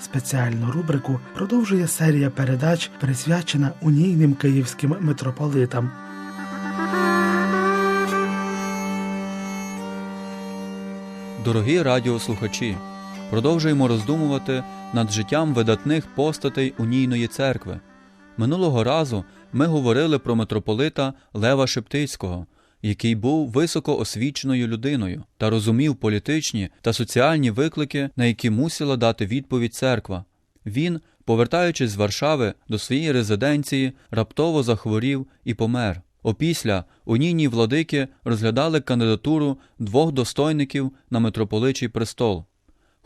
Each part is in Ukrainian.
Спеціальну рубрику продовжує серія передач, присвячена унійним київським митрополитам. Дорогі радіослухачі, продовжуємо роздумувати над життям видатних постатей унійної церкви. Минулого разу ми говорили про митрополита Лева Шептицького, який був високоосвіченою людиною та розумів політичні та соціальні виклики, на які мусила дати відповідь церква. Він, повертаючись з Варшави до своєї резиденції, раптово захворів і помер. Опісля унійні владики розглядали кандидатуру двох достойників на митрополичий престол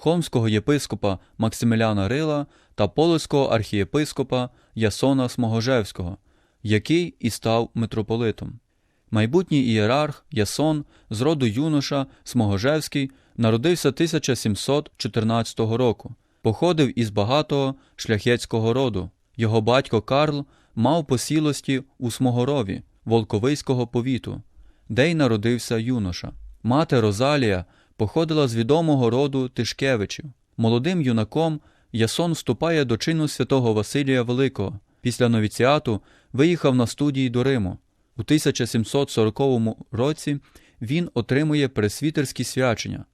холмського єпископа Максиміляна Рила та полоцького архієпископа Ясона Смогожевського, який і став митрополитом. Майбутній ієрарх Ясон з роду юноша Смогожевський народився 1714 року, походив із багатого шляхетського роду. Його батько Карл мав посілості у Смогорові, Волковиського повіту, де й народився юноша. Мати Розалія походила з відомого роду Тишкевичів. Молодим юнаком Ясон вступає до чину святого Василія Великого. Після новіціату виїхав на студії до Риму. У 1740 році він отримує пресвітерські свячення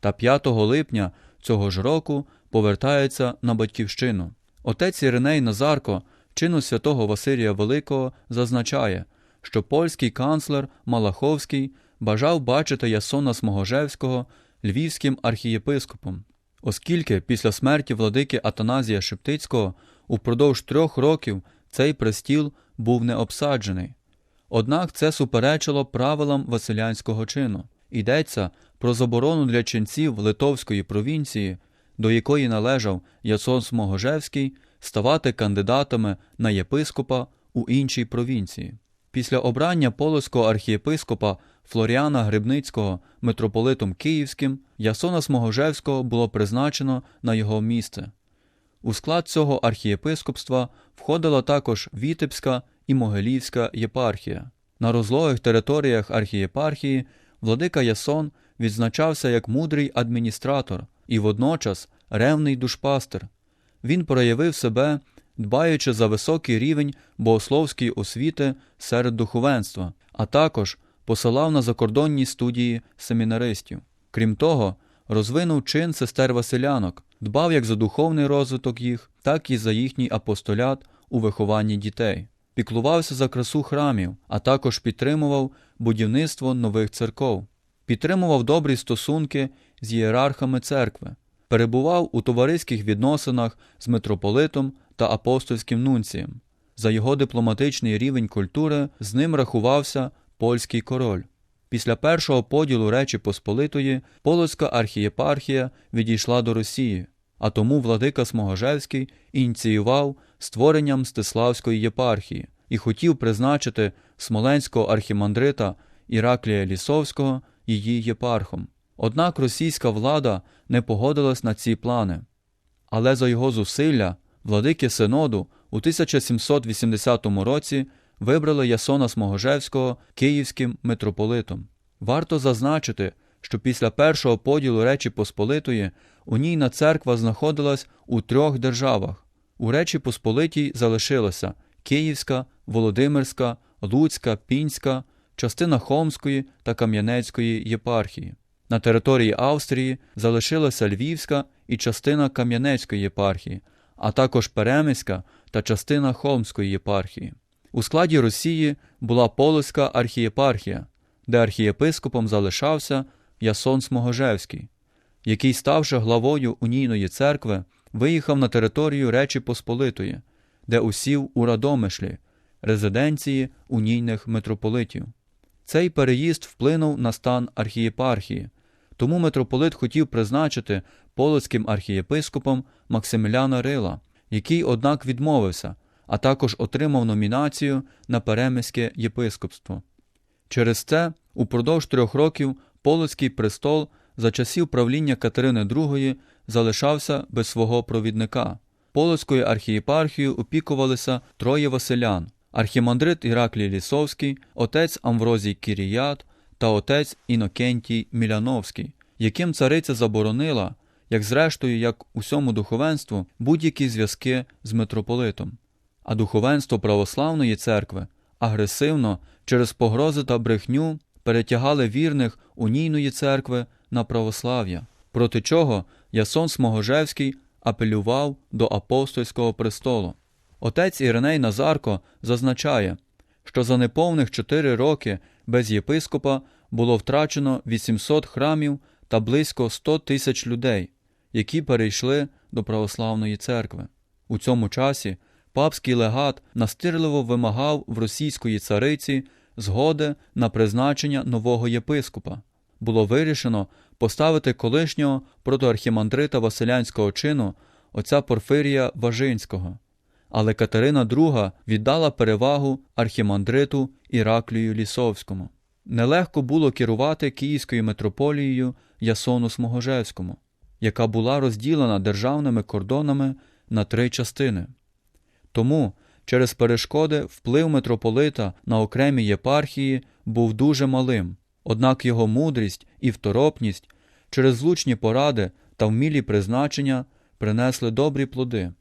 та 5 липня цього ж року повертається на батьківщину. Отець Іриней Назарко, чину святого Василія Великого, зазначає, що польський канцлер Малаховський бажав бачити Ясона Смогожевського львівським архієпископом, оскільки після смерті владики Атаназія Шептицького упродовж трьох років цей престіл був не обсаджений. Однак це суперечило правилам Василянського чину. Йдеться про заборону для ченців Литовської провінції, до якої належав Ясон Смогожевський, ставати кандидатами на єпископа у іншій провінції. Після обрання полоцького архієпископа Флоріана Грибницького митрополитом Київським Ясона Смогожевського було призначено на його місце. У склад цього архієпископства входила також Вітебська і Могилівська єпархія. На розлогих територіях архієпархії владика Ясон відзначався як мудрий адміністратор і водночас ревний душпастер. Він проявив себе, дбаючи за високий рівень богословської освіти серед духовенства, а також посилав на закордонні студії семінаристів. Крім того, розвинув чин сестер Василянок, дбав як за духовний розвиток їх, так і за їхній апостолят у вихованні дітей, піклувався за красу храмів, а також підтримував будівництво нових церков, підтримував добрі стосунки з ієрархами церкви, перебував у товариських відносинах з митрополитом та апостольським нунцієм. За його дипломатичний рівень культури з ним рахувався польський король. Після першого поділу Речі Посполитої Полоцька архієпархія відійшла до Росії, а тому владика Смогожевський ініціював створення Мстиславської єпархії і хотів призначити смоленського архімандрита Іраклія Лісовського її єпархом. Однак російська влада не погодилась на ці плани. Але за його зусилля владики Синоду у 1780 році вибрали Ясона Смогожевського київським митрополитом. Варто зазначити, що після першого поділу Речі Посполитої унійна церква знаходилась у трьох державах. У Речі Посполитій залишилася Київська, Володимирська, Луцька, Пінська, частина Холмської та Кам'янецької єпархії. На території Австрії залишилася Львівська і частина Кам'янецької єпархії, а також Перемиська та частина Холмської єпархії. У складі Росії була Полоцька архієпархія, де архієпископом залишався Ясон Смогожевський, який, ставши главою унійної церкви, виїхав на територію Речі Посполитої, де усів у Радомишлі, резиденції унійних митрополитів. Цей переїзд вплинув на стан архієпархії, тому митрополит хотів призначити полоцьким архієпископом Максиміляна Рила, який, однак, відмовився, а також отримав номінацію на перемиське єпископство. Через це упродовж трьох років Полоцький престол за часів правління Катерини II залишався без свого провідника. Полоцькою архієпархією опікувалися троє василян архімандрит Іраклій Лісовський, отець Амврозій Кіріят та отець Інокентій Міляновський, яким цариця заборонила, як зрештою, як усьому духовенству, будь-які зв'язки з митрополитом. А духовенство православної церкви агресивно через погрози та брехню перетягали вірних унійної церкви на православ'я, проти чого Ясон Смогожевський апелював до апостольського престолу. Отець Іриней Назарко зазначає, що за неповних чотири роки без єпископа було втрачено 800 храмів та близько 100 тисяч людей, які перейшли до православної церкви. У цьому часі папський легат настирливо вимагав в російської цариці згоди на призначення нового єпископа. Було вирішено поставити колишнього протоархімандрита Василянського чину отця Порфирія Важинського. Але Катерина II віддала перевагу архімандриту Іраклію Лісовському. Нелегко було керувати Київською митрополією Ясону Смогожевському, яка була розділена державними кордонами на три частини. Тому через перешкоди вплив митрополита на окремі єпархії був дуже малим, однак його мудрість і второпність через злучні поради та вмілі призначення принесли добрі плоди.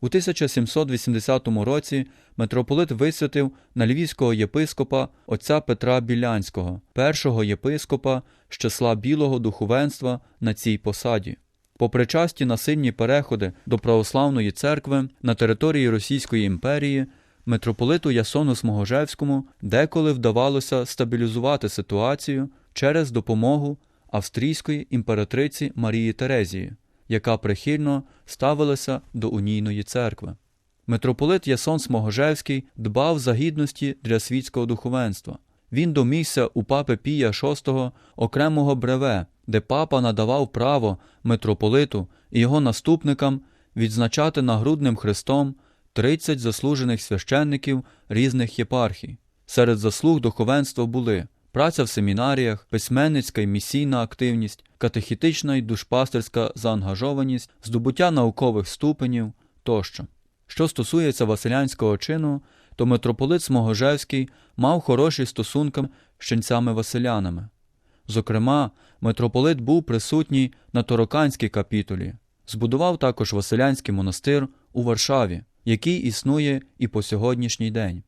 У 1780 році митрополит висвятив на львівського єпископа отця Петра Білянського, першого єпископа з числа білого духовенства на цій посаді. Попри часті насильні переходи до православної церкви на території Російської імперії, митрополиту Ясону Смогожевському деколи вдавалося стабілізувати ситуацію через допомогу австрійської імператриці Марії Терезії, яка прихильно ставилася до унійної церкви. Митрополит Ясон Смогожевський дбав за гідності для світського духовенства. Він домігся у папи Пія VI окремого бреве, де папа надавав право митрополиту і його наступникам відзначати нагрудним хрестом 30 заслужених священників різних єпархій. Серед заслуг духовенства були праця в семінаріях, письменницька і місійна активність, катехітична і душпастерська заангажованість, здобуття наукових ступенів тощо. Що стосується Василянського чину, то митрополит Смогожевський мав хороші стосунки з ченцями Василянами. Зокрема, митрополит був присутній на Тороканській капітулі, збудував також Василянський монастир у Варшаві, який існує і по сьогоднішній день.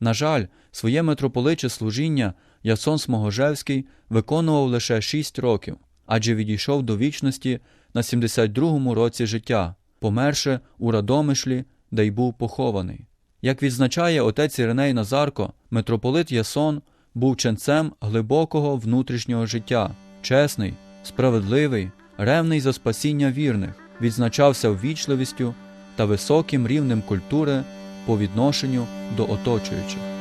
На жаль, своє митрополиче служіння Ясон Смогожевський виконував лише 6 років, адже відійшов до вічності на 72-му році життя, померше у Радомишлі, де й був похований. Як відзначає отець Іриней Назарко, митрополит Ясон був ченцем глибокого внутрішнього життя, чесний, справедливий, ревний за спасіння вірних, відзначався ввічливістю та високим рівнем культури по відношенню до оточуючих.